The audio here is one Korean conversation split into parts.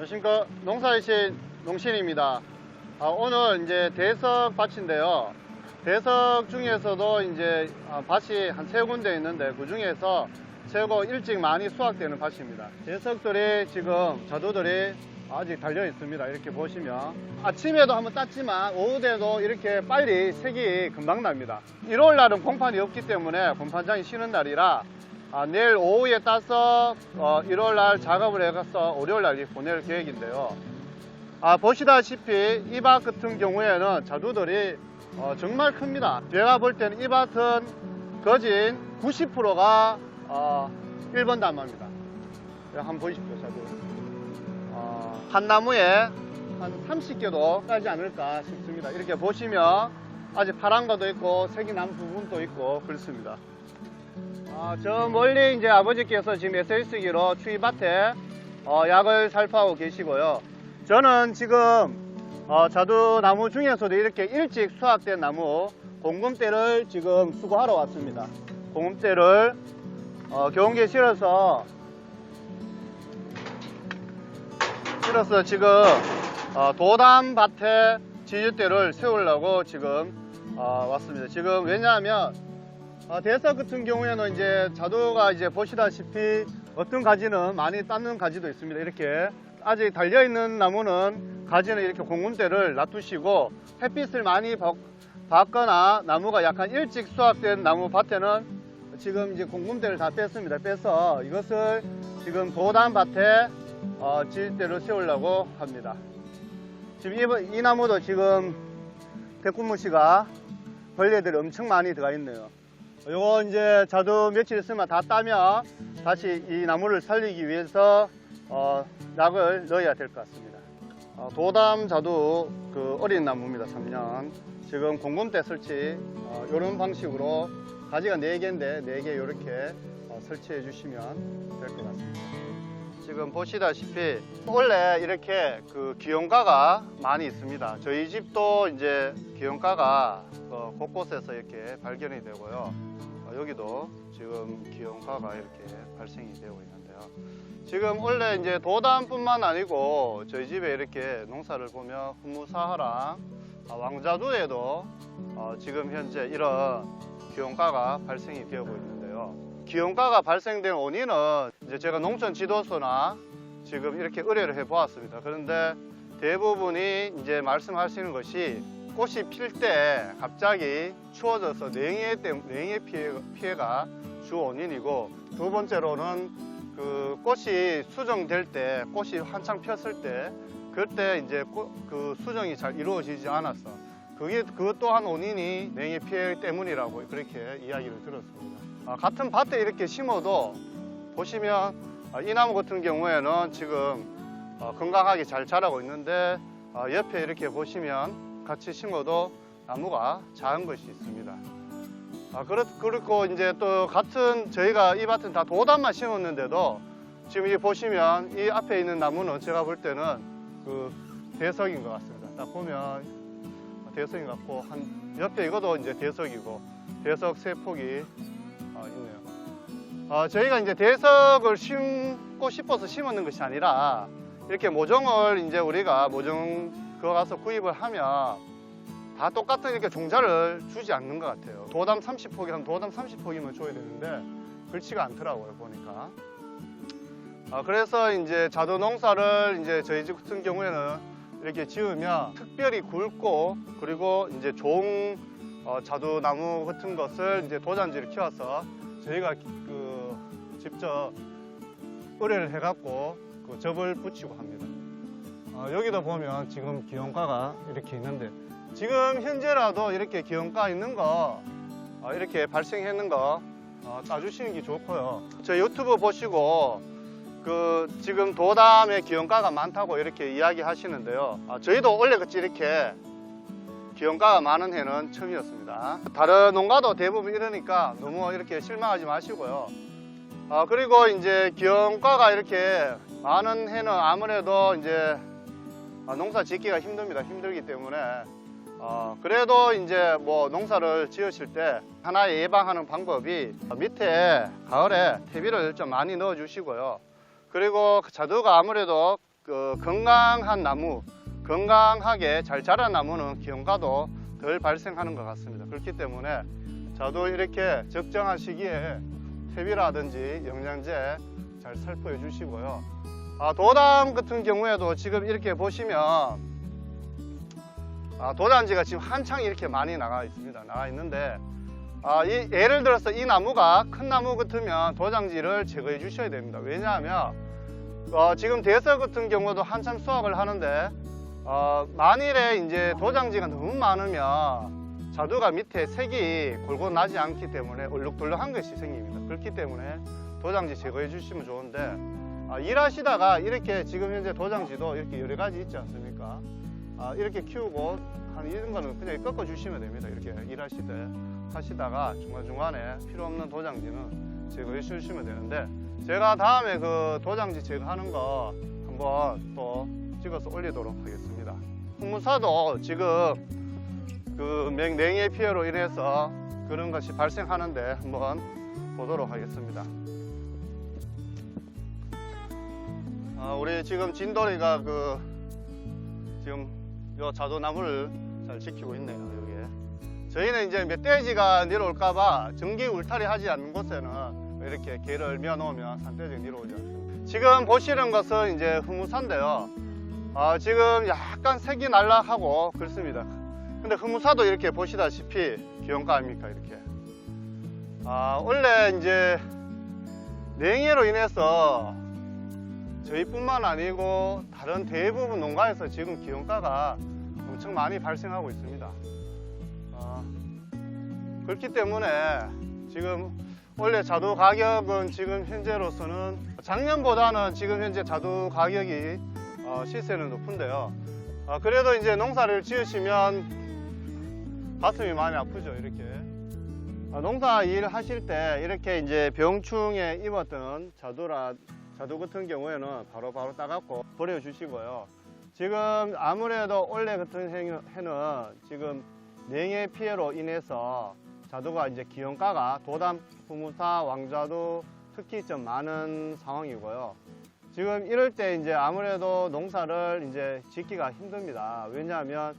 안녕하십니까 농사이신 농신입니다. 아, 오늘 이제 대석 밭인데요. 대석 중에서도 이제 아, 밭이 한 세 군데 있는데 그 중에서 최고 일찍 많이 수확되는 밭입니다. 대석들이 지금 자두들이 아직 달려 있습니다. 이렇게 보시면 아침에도 한번 땄지만 오후 때도 이렇게 빨리 색이 금방 납니다. 1월 날은 공판이 없기 때문에 공판장이 쉬는 날이라 아, 내일 오후에 따서 어, 1월 날 작업을 해가서 월요일 날 보낼 계획인데요. 아, 보시다시피 이 밭 같은 경우에는 자두들이 어, 정말 큽니다. 제가 볼 때는 이 밭은 거진 90%가 어, 1번 담합니다. 여기 한번 보십시오, 자두. 어, 한 나무에 한 30개도 따지 않을까 싶습니다. 이렇게 보시면 아직 파란 것도 있고 색이 난 부분도 있고 그렇습니다. 아, 저 멀리 이제 아버지께서 지금 SS기로 추위밭에 어, 약을 살포하고 계시고요. 저는 지금 어, 자두나무 중에서도 이렇게 일찍 수확된 나무 공금대를 지금 수거하러 왔습니다. 공금대를 어, 경운기에 실어서 실어서 지금 어, 도담밭에 지주대를 세우려고 지금 어, 왔습니다. 지금 왜냐하면 아, 대석 같은 경우에는 이제 자두가 이제 보시다시피 어떤 가지는 많이 땄는 가지도 있습니다. 이렇게 아직 달려 있는 나무는 가지는 이렇게 공군대를 놔두시고 햇빛을 많이 받- 받거나 나무가 약간 일찍 수확된 나무 밭에는 지금 이제 공군대를 다 뺐습니다. 빼서 이것을 지금 도단 밭에 어, 지대로 세우려고 합니다. 지금 이, 이 나무도 지금 대꾸무시가 벌레들이 엄청 많이 들어가 있네요. 요거 이제 자두 며칠 있으면 다 따면 다시 이 나무를 살리기 위해서 어, 약을 넣어야 될 것 같습니다. 어, 도담 자두 그 어린 나무입니다. 3년. 지금 공금대 설치 어, 이런 방식으로 가지가 4개인데 4개 이렇게 어, 설치해 주시면 될 것 같습니다. 지금 보시다시피 원래 이렇게 그 기온가가 많이 있습니다. 저희 집도 이제 기온가가 어, 곳곳에서 이렇게 발견이 되고요. 어, 여기도 지금 기온가가 이렇게 발생이 되고 있는데요. 지금 원래 이제 도담뿐만 아니고 저희 집에 이렇게 농사를 보면 후무사하랑 아, 왕자두에도 어, 지금 현재 이런 기온가가 발생이 되고 있는데요. 기온가가 발생된 원인은 이제 제가 농촌 지도서나 지금 이렇게 의뢰를 해 보았습니다. 그런데 대부분이 이제 말씀하시는 것이 꽃이 필 때 갑자기 추워져서 냉해 때문 냉해 피해, 피해가 주 원인이고 두 번째로는 그 꽃이 수정될 때 꽃이 한창 폈을 때 그때 이제 꽃- 그 수정이 잘 이루어지지 않았어. 그게 그것 또한 원인이 냉해 피해 때문이라고 그렇게 이야기를 들었습니다. 아, 같은 밭에 이렇게 심어도 보시면 아, 이 나무 같은 경우에는 지금 어, 건강하게 잘 자라고 있는데 어, 옆에 이렇게 보시면 같이 심어도 나무가 작은 것이 있습니다. 아, 그렇, 그리고 이제 또 같은 저희가 이 밭은 다 도단만 심었는데도 지금 이 보시면 이 앞에 있는 나무는 제가 볼 때는 그 대석인 것 같습니다. 딱 보면 대석인 것 같고 한 옆에 이것도 이제 대석이고 대석 세 폭이 어, 있네요. 어, 저희가 이제 대석을 심고 싶어서 심었는 것이 아니라 이렇게 모종을 이제 우리가 모종 그거 가서 구입을 하면 다 똑같은 이렇게 종자를 주지 않는 것 같아요. 도담 30폭이면 도담 30폭이면 줘야 되는데 그렇지가 않더라고요 보니까. 아, 그래서 이제 자두 농사를 이제 저희 집 같은 경우에는 이렇게 지으면 특별히 굵고 그리고 이제 좋은 어, 자두 나무 같은 것을 이제 도장지를 키워서 저희가 그 직접 의뢰를 해갖고 그 접을 붙이고 합니다. 어, 여기도 보면 지금 기온가가 이렇게 있는데 지금 현재라도 이렇게 기온가 있는 거 어, 이렇게 발생했는 거 어, 따주시는 게 좋고요. 저 유튜브 보시고 그 지금 도담의 기온가가 많다고 이렇게 이야기 하시는데요. 아, 저희도 원래 그치 이렇게 기온가가 많은 해는 처음이었습니다. 다른 농가도 대부분 이러니까 너무 이렇게 실망하지 마시고요. 아, 그리고 이제 기온가가 이렇게 많은 해는 아무래도 이제 아, 농사 짓기가 힘듭니다. 힘들기 때문에 어, 그래도 이제 뭐 농사를 지으실 때 하나의 예방하는 방법이 밑에 가을에 퇴비를 좀 많이 넣어 주시고요. 그리고 그 자두가 아무래도 그그 건강한 나무, 건강하게 잘 자란 나무는 기온가도 덜 발생하는 것 같습니다. 그렇기 때문에 저도 이렇게 적정한 시기에 퇴비라든지 영양제 잘 살포해 주시고요. 아, 도담 같은 경우에도 지금 이렇게 보시면 아, 도단지가 지금 한창 이렇게 많이 나가 있습니다. 나가 있는데 아, 이, 예를 들어서 이 나무가 큰 나무 같으면 도장지를 제거해 주셔야 됩니다. 왜냐하면 어, 지금 대서 같은 경우도 한참 수확을 하는데 어, 만일에 이제 도장지가 너무 많으면 자두가 밑에 색이 골고 나지 않기 때문에 얼룩덜룩한 것이 생깁니다. 그렇기 때문에 도장지 제거해 주시면 좋은데 아, 일하시다가 이렇게 지금 현재 도장지도 이렇게 여러 가지 있지 않습니까? 아, 이렇게 키우고 한 이런 거는 그냥 꺾어 주시면 됩니다. 이렇게 일하실 때 하시다가 중간중간에 필요 없는 도장지는 제거해 주시면 되는데 제가 다음에 그 도장지 제거하는 거 한번 또 찍어서 올리도록 하겠습니다. 홍무사도 지금 그 맹- 냉해 피해로 인해서 그런 것이 발생하는데 한번 보도록 하겠습니다. 아, 우리 지금 진돌이가 그 지금 요 자두나무를 잘 지키고 있네요 여기에 저희는 이제 멧돼지가 내려올까봐 전기 울타리 하지 않는 곳에는 이렇게 개를 며 놓으면 산돼지가 내려오지 않습니다 지금 보시는 것은 이제 흐무사인데요 아, 지금 약간 색이 날락하고 그렇습니다 근데 흐무사도 이렇게 보시다시피 기온가 아닙니까 이렇게 아, 원래 이제 냉해로 인해서 저희뿐만 아니고 다른 대부분 농가에서 지금 기온가가 엄청 많이 발생하고 있습니다. 아, 그렇기 때문에 지금 원래 자두 가격은 지금 현재로서는 작년보다는 지금 현재 자두 가격이 어, 시세는 높은데요. 아, 그래도 이제 농사를 지으시면 가슴이 많이 아프죠, 이렇게. 아, 농사 일 하실 때 이렇게 이제 병충해 입었던 자두라 자두 같은 경우에는 바로바로 따갖고 버려주시고요. 지금 아무래도 올해 같은 해- 해는 지금 냉해 피해로 인해서 자두가 이제 기온가가 도담, 후무사, 왕자두 특히 좀 많은 상황이고요. 지금 이럴 때 이제 아무래도 농사를 이제 짓기가 힘듭니다. 왜냐하면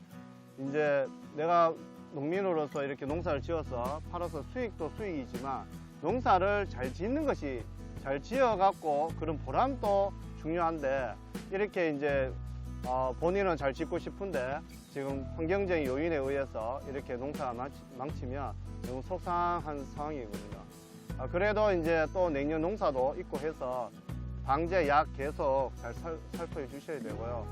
이제 내가 농민으로서 이렇게 농사를 지어서 팔아서 수익도 수익이지만 농사를 잘 짓는 것이 잘 지어갖고 그런 보람도 중요한데 이렇게 이제 어, 본인은 잘 짓고 싶은데 지금 환경적인 요인에 의해서 이렇게 농사가 망치- 망치면 너무 속상한 상황이거든요. 아, 그래도 이제 또 내년 농사도 있고 해서 방제 약 계속 잘 살, 살포해 주셔야 되고요.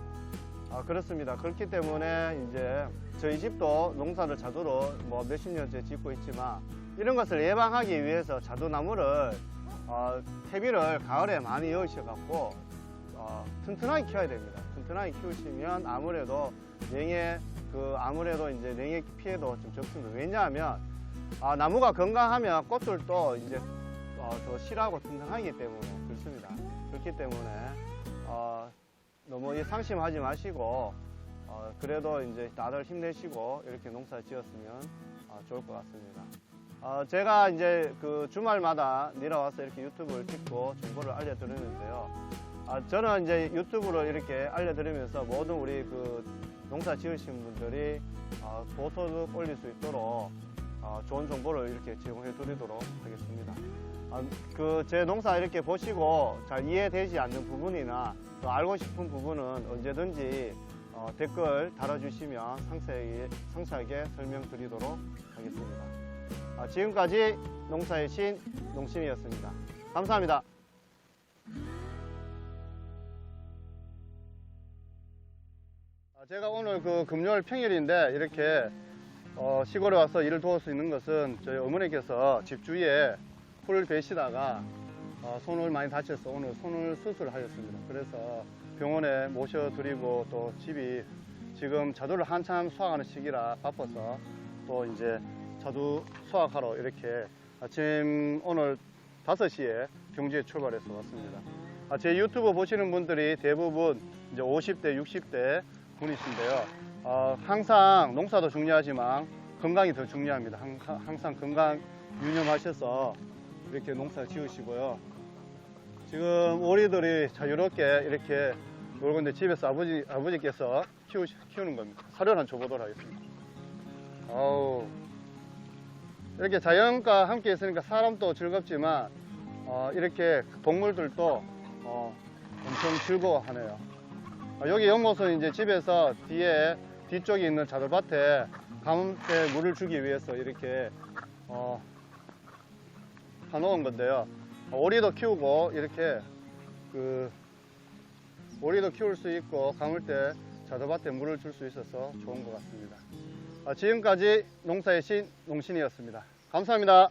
아, 그렇습니다. 그렇기 때문에 이제 저희 집도 농사를 자두로 뭐 몇십 년째 짓고 있지만 이런 것을 예방하기 위해서 자두나무를 어, 퇴비를 가을에 많이 넣으셔갖고 어, 튼튼하게 키워야 됩니다. 튼튼하게 키우시면 아무래도 냉해 그 아무래도 이제 냉해 피해도 좀 적습니다. 왜냐하면 아, 나무가 건강하면 꽃들도 이제 어, 더 실하고 튼튼하기 때문에 그렇습니다. 그렇기 때문에 어, 너무 이 상심하지 마시고 어, 그래도 이제 다들 힘내시고 이렇게 농사 지었으면 어, 좋을 것 같습니다. 어, 제가 이제 그 주말마다 내려와서 이렇게 유튜브를 찍고 정보를 알려드리는데요. 아, 저는 이제 유튜브로 이렇게 알려드리면서 모든 우리 그 농사 지으신 분들이 어, 고소득 올릴 수 있도록 어, 좋은 정보를 이렇게 제공해 드리도록 하겠습니다. 아, 그제 농사 이렇게 보시고 잘 이해되지 않는 부분이나 또 알고 싶은 부분은 언제든지 어, 댓글 달아주시면 상세하게, 상세하게 설명드리도록 하겠습니다. 아, 지금까지 농사의 신 농신이었습니다. 감사합니다. 아, 제가 오늘 그 금요일 평일인데 이렇게 어, 시골에 와서 일을 도울 수 있는 것은 저희 어머니께서 집 주위에 풀을 베시다가 어, 손을 많이 다쳐서 오늘 손을 수술을 하셨습니다. 그래서 병원에 모셔드리고 또 집이 지금 자두를 한참 수확하는 시기라 바빠서 또 이제 자두 수확하러 이렇게 아침 오늘 5시에 경주에 출발해서 왔습니다. 아, 제 유튜브 보시는 분들이 대부분 이제 50대, 60대 분이신데요. 어, 항상 농사도 중요하지만 건강이 더 중요합니다. 항- 항상 건강 유념하셔서 이렇게 농사 지으시고요. 지금 오리들이 자유롭게 이렇게 요걸 근데 집에서 아버지, 아버지께서 키우, 키우는 겁니다. 사료를 한 줘보도록 하겠습니다. 아우. 이렇게 자연과 함께 있으니까 사람도 즐겁지만, 어, 이렇게 동물들도, 어, 엄청 즐거워하네요. 어, 여기 연못은 이제 집에서 뒤에, 뒤쪽에 있는 자돌밭에 가뭄에 물을 주기 위해서 이렇게, 어, 해놓은 건데요. 어, 오리도 키우고, 이렇게, 그, 오리도 키울 수 있고 감을 때 자도밭에 물을 줄 수 있어서 좋은 것 같습니다. 아, 지금까지 농사의 신 농신이었습니다. 감사합니다.